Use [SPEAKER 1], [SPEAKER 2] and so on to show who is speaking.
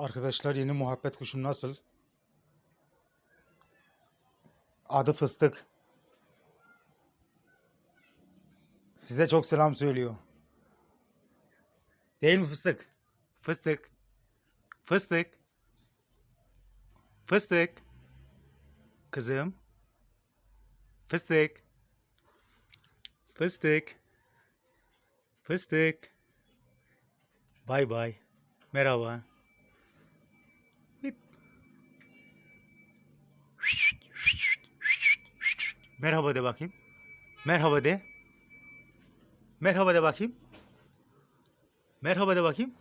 [SPEAKER 1] Arkadaşlar yeni muhabbet kuşum nasıl? Adı Fıstık. Size çok selam söylüyor. Değil mi Fıstık? Fıstık. Fıstık. Fıstık. Kızım. Fıstık. Fıstık. Fıstık. Bay bay. Merhaba. Merhaba de bakayım. Merhaba de. Merhaba de bakayım. Merhaba de bakayım.